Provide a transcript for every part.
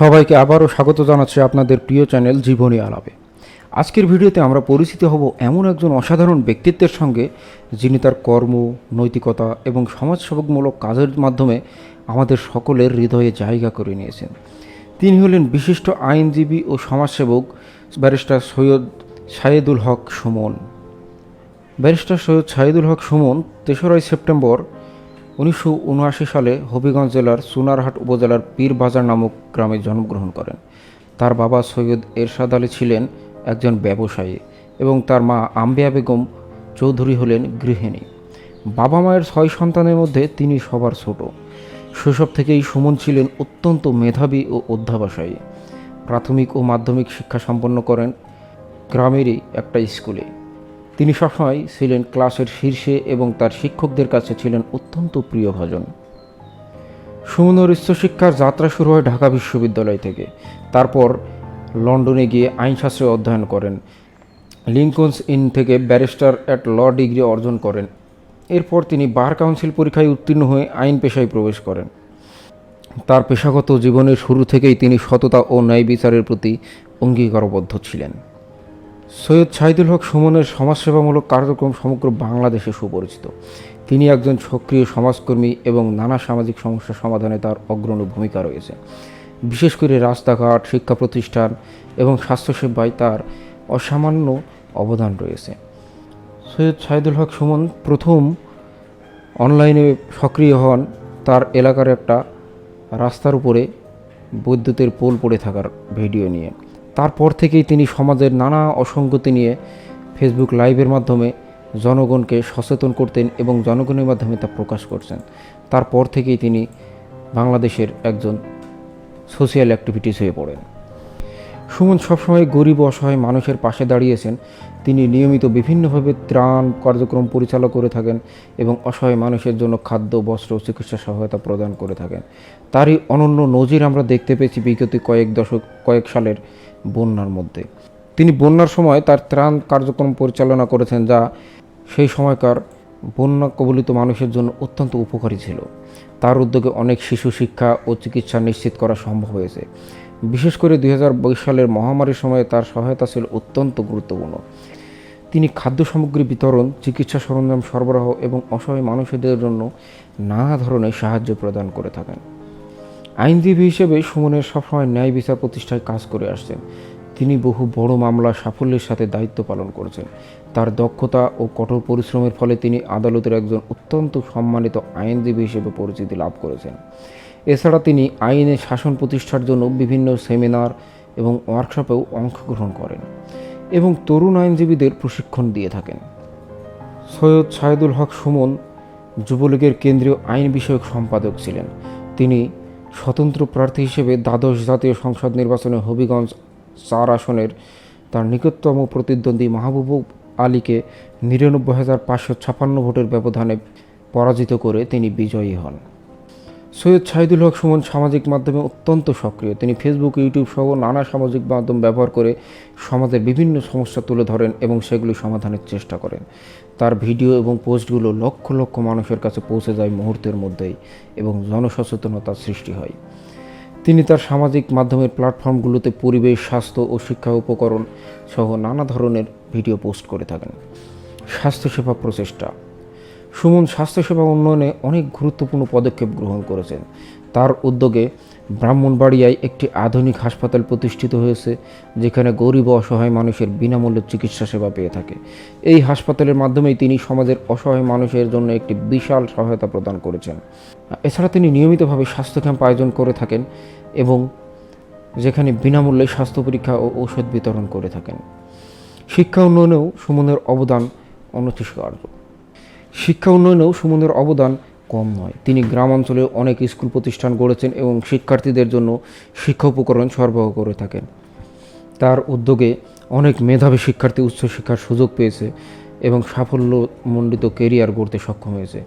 সবাইকে আবারও স্বাগত জানাচ্ছি আপনাদের প্রিয় চ্যানেল জীবনী আলাপে। আজকের ভিডিওতে আমরা পরিচিত হব এমন একজন অসাধারণ ব্যক্তিত্বের সঙ্গে, যিনি তার কর্ম, নৈতিকতা এবং সমাজসেবকমূলক কাজের মাধ্যমে আমাদের সকলের হৃদয়ে জায়গা করে নিয়েছেন। তিনি হলেন বিশিষ্ট আইনজীবী ও সমাজসেবক ব্যারিস্টার সৈয়দ সাইদুল হক সুমন। ব্যারিস্টার সৈয়দ সাইদুল হক সুমন তেসরাই সেপ্টেম্বর উনিশশো উনআশি সালে হবিগঞ্জ জেলার সুনারহাট উপজেলার পীরবাজার নামক গ্রামে জন্মগ্রহণ করেন। তার বাবা সৈয়দ এরশাদ আলী ছিলেন একজন ব্যবসায়ী এবং তার মা আম্বিয়া বেগম চৌধুরী হলেন গৃহিণী। বাবা মায়ের ছয় সন্তানের মধ্যে তিনি সবার ছোট। শৈশব থেকেই সুমন ছিলেন অত্যন্ত মেধাবী ও অধ্যাবসায়ী। প্রাথমিক ও মাধ্যমিক শিক্ষা সম্পন্ন করেন। গ্রামেরই একটা স্কুলে। তিনি সবসময় ছিলেন ক্লাসের শীর্ষে এবং তার শিক্ষকদের কাছে ছিলেন অত্যন্ত প্রিয় প্রিয়ভাজন সুমনের উচ্চশিক্ষার যাত্রা শুরু হয় ঢাকা বিশ্ববিদ্যালয় থেকে। তারপর লন্ডনে গিয়ে আইনশাস্ত্রে অধ্যয়ন করেন। লিঙ্কনস ইন থেকে ব্যারিস্টার অ্যাট ল ডিগ্রি অর্জন করেন। এরপর তিনি বার কাউন্সিল পরীক্ষায় উত্তীর্ণ হয়ে আইন পেশায় প্রবেশ করেন। তার পেশাগত জীবনের শুরু থেকেই তিনি সততা ও ন্যায় বিচারের প্রতি অঙ্গীকারবদ্ধ ছিলেন। সৈয়দ সাইদুল হক সুমনের সমাজসেবামূলক কার্যক্রম সমগ্র বাংলাদেশে সুপরিচিত। তিনি একজন সক্রিয় সমাজকর্মী এবং নানা সামাজিক সমস্যা সমাধানে তার অগ্রণী ভূমিকা রয়েছে। বিশেষ করে রাস্তাঘাট, শিক্ষা প্রতিষ্ঠান এবং স্বাস্থ্যসেবায় তার অসামান্য অবদান রয়েছে। সৈয়দ সাইদুল হক সুমন প্রথম অনলাইনে সক্রিয় হন। তার এলাকার একটা রাস্তার উপরে বৈদ্যুতের পোল পড়ে থাকার ভিডিও নিয়ে। তারপর থেকেই তিনি সমাজের নানা অসঙ্গতি নিয়ে ফেসবুক লাইভের মাধ্যমে জনগণকে সচেতন করতেন এবং জনগণের মাধ্যমে তা প্রকাশ করছেন। তারপর থেকেই তিনি বাংলাদেশের একজন সোশিয়াল অ্যাক্টিভিটিস হয়ে পড়েন। সুমন সবসময় গরিব অসহায় মানুষের পাশে দাঁড়িয়েছেন। তিনি নিয়মিত বিভিন্নভাবে ত্রাণ কার্যক্রম পরিচালনা করে থাকেন এবং অসহায় মানুষের জন্য খাদ্য, বস্ত্র, চিকিৎসা সহায়তা প্রদান করে থাকেন। তারই অনন্য নজির আমরা দেখতে পেয়েছি বিগত কয়েক দশক, কয়েক সালের বন্যার মধ্যে। তিনি বন্যার সময় তার ত্রাণ কার্যক্রম পরিচালনা করেছেন যা সেই সময়কার বন্যা কবলিত মানুষের জন্য অত্যন্ত উপকারী ছিল। তার উদ্যোগে অনেক শিশু শিক্ষা ও চিকিৎসা নিশ্চিত করা সম্ভব হয়েছে। বিশেষ করে দুই সালের মহামারীর সময়ে তার সহায়তা ছিল অত্যন্ত গুরুত্বপূর্ণ। তিনি খাদ্য সামগ্রী বিতরণ, চিকিৎসা সরঞ্জাম সরবরাহ এবং অসহায় মানুষদের জন্য নানা ধরনের সাহায্য প্রদান করে থাকেন। আইনজীবী হিসেবে সুমনের সবসময় ন্যায় বিচার প্রতিষ্ঠায় কাজ করে আসছেন। তিনি বহু বড় মামলা সাফল্যের সাথে দায়িত্ব পালন করেছেন। তার দক্ষতা ও কঠোর পরিশ্রমের ফলে তিনি আদালতের একজন অত্যন্ত সম্মানিত আইনজীবী হিসেবে পরিচিতি লাভ করেছেন। এছাড়া তিনি আইনে শাসন প্রতিষ্ঠার জন্য বিভিন্ন সেমিনার এবং ওয়ার্কশপেও অংশগ্রহণ করেন এবং তরুণ আইনজীবীদের প্রশিক্ষণ দিয়ে থাকেন। সৈয়দ সাইদুল হক সুমন যুবলীগের কেন্দ্রীয় আইন বিষয়ক সম্পাদক ছিলেন। তিনি স্বতন্ত্র প্রার্থী হিসেবে দ্বাদশ জাতীয় সংসদ নির্বাচনে হবিগঞ্জ চার আসনের তার নিকটতম প্রতিদ্বন্দ্বী মাহবুব আলীকে নিরানব্বই হাজার পাঁচশো ছাপান্ন ভোটের ব্যবধানে পরাজিত করে তিনি বিজয়ী হন। সৈয়দ শাহিদুল হক সুমন সামাজিক মাধ্যমে অত্যন্ত সক্রিয়। তিনি ফেসবুক ইউটিউব সহ নানা সামাজিক মাধ্যম ব্যবহার করে সমাজের বিভিন্ন সমস্যা তুলে ধরেন এবং সেগুলি সমাধানের চেষ্টা করেন। তার ভিডিও এবং পোস্টগুলো লক্ষ লক্ষ মানুষের কাছে পৌঁছে যায় মুহূর্তের মধ্যেই এবং জনসচেতনতার সৃষ্টি হয়। তিনি তার সামাজিক মাধ্যমের প্ল্যাটফর্মগুলোতে পরিবেশ, স্বাস্থ্য ও শিক্ষা উপকরণ সহ নানা ধরনের ভিডিও পোস্ট করে থাকেন। স্বাস্থ্যসেবা প্রচেষ্টা সুমন স্বাস্থ্যসেবা উন্নয়নে অনেক গুরুত্বপূর্ণ পদক্ষেপ গ্রহণ করেছেন। তার উদ্যোগে ব্রাহ্মণবাড়িয়ায় একটি আধুনিক হাসপাতাল প্রতিষ্ঠিত হয়েছে, যেখানে গরিব অসহায় মানুষের বিনামূল্যে চিকিৎসা সেবা পেয়ে থাকে। এই হাসপাতালের মাধ্যমেই তিনি সমাজের অসহায় মানুষের জন্য একটি বিশাল সহায়তা প্রদান করেছেন। এছাড়া তিনি নিয়মিতভাবে স্বাস্থ্য ক্যাম্প আয়োজন করে থাকেন এবং যেখানে বিনামূল্যে স্বাস্থ্য পরীক্ষা ও ঔষধ বিতরণ করে থাকেন। শিক্ষা উন্নয়নেও সুমনের অবদান অনস্বীকার্য শিক্ষা উন্নয়নেও সুমনের অবদান কম নয়। তিনি গ্রামাঞ্চলে অনেক স্কুল প্রতিষ্ঠান গড়েছেন এবং শিক্ষার্থীদের জন্য শিক্ষা উপকরণ সরবরাহ করে থাকেন। তার উদ্যোগে অনেক মেধাবী শিক্ষার্থী উচ্চশিক্ষার সুযোগ পেয়েছে এবং সাফল্যমণ্ডিত কেরিয়ার গড়তে সক্ষম হয়েছে।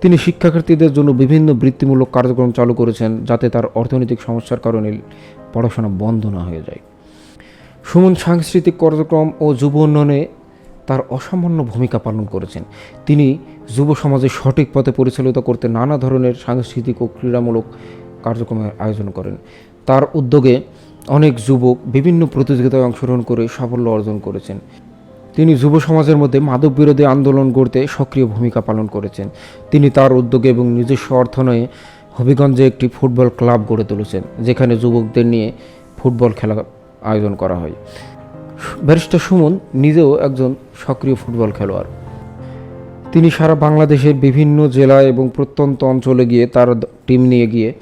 তিনি শিক্ষার্থীদের জন্য বিভিন্ন বৃত্তিমূলক কার্যক্রম চালু করেছেন যাতে তার অর্থনৈতিক সমস্যার কারণে পড়াশোনা বন্ধ না হয়ে যায়। সুমন সাংস্কৃতিক কার্যক্রম ও যুব উন্নয়নে তার অসামান্য ভূমিকা পালন করেছেন। তিনি যুব সমাজের সঠিক পথে পরিচালিত করতে নানা ধরনের সাংস্কৃতিক ও ক্রীড়ামূলক কার্যক্রমের আয়োজন করেন। তার উদ্যোগে অনেক যুবক বিভিন্ন প্রতিযোগিতায় অংশগ্রহণ করে সাফল্য অর্জন করেছেন। তিনি যুব সমাজের মধ্যে মাদক বিরোধী আন্দোলন গড়তে সক্রিয় ভূমিকা পালন করেছেন। তিনি তার উদ্যোগে এবং নিজস্ব অর্থনয়ে হবিগঞ্জে একটি ফুটবল ক্লাব গড়ে তুলেছেন, যেখানে যুবকদের নিয়ে ফুটবল খেলা আয়োজন করা হয়। ব্যারিস্টার সুমন নিজেও একজন সক্রিয় ফুটবল খেলোয়াড়। তিনি সারা বাংলাদেশের বিভিন্ন জেলা এবং প্রত্যন্ত অঞ্চলে গিয়ে তার টিম নিয়ে গিয়ে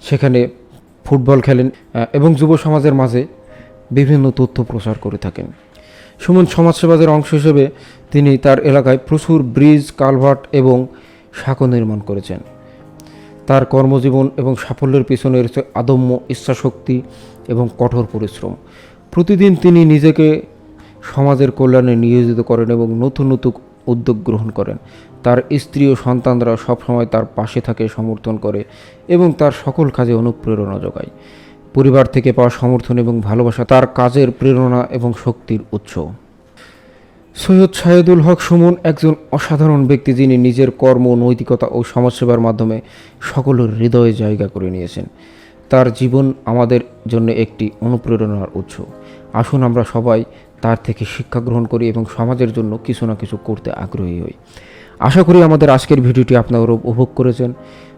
সেখানে ফুটবল খেলেন এবং যুব সমাজের মাঝে বিভিন্ন তথ্য প্রচার করে থাকেন। সুমন সমাজসেবাদের অংশ হিসেবে তিনি তার এলাকায় প্রচুর ব্রিজ, কালভার্ট এবং সাঁকো নির্মাণ করেছেন। তার কর্মজীবন এবং সাফল্যের পিছনে রয়েছে আদম্য ইচ্ছাশক্তি এবং কঠোর পরিশ্রম প্রতিদিন তিনি নিজেকে সমাজের কল্যাণে নিয়োজিত করেন এবং নতুন নতুন উদ্যোগ গ্রহণ করেন। তার স্ত্রী ও সন্তানরা সবসময় তার পাশে থাকে, সমর্থন করে এবং তার সকল কাজে অনুপ্রেরণা যোগায়। পরিবার থেকে পাওয়া সমর্থন এবং ভালোবাসা তার কাজের প্রেরণা এবং শক্তির উৎস। সৈয়দ সাহেদুল হক সুমন একজন অসাধারণ ব্যক্তি যিনি নিজের কর্ম, নৈতিকতা ও সমাজসেবার মাধ্যমে সকলের হৃদয়ে জায়গা করে নিয়েছেন। তার জীবন আমাদের জন্য একটি অনুপ্রেরণার উৎস। আসুন আমরা সবাই তার থেকে শিক্ষা গ্রহণ করি এবং সমাজের জন্য কিছু না কিছু করতে আগ্রহী হই। আশা করি আমাদের আজকের ভিডিওটি আপনারা উপভোগ করেছেন।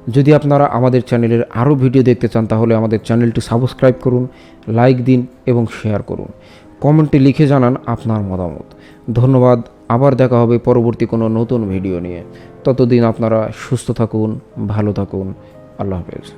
যদি আপনারা আমাদের চ্যানেলের আরও ভিডিও দেখতে চান, তাহলে আমাদের চ্যানেলটি সাবস্ক্রাইব করুন, লাইক দিন এবং শেয়ার করুন। কমেন্টে লিখে জানান আপনার মতামত। ধন্যবাদ, আবার দেখা হবে পরবর্তী কোনো নতুন ভিডিও নিয়ে। ততদিন আপনারা সুস্থ থাকুন, ভালো থাকুন। আল্লাহ হাফেজ।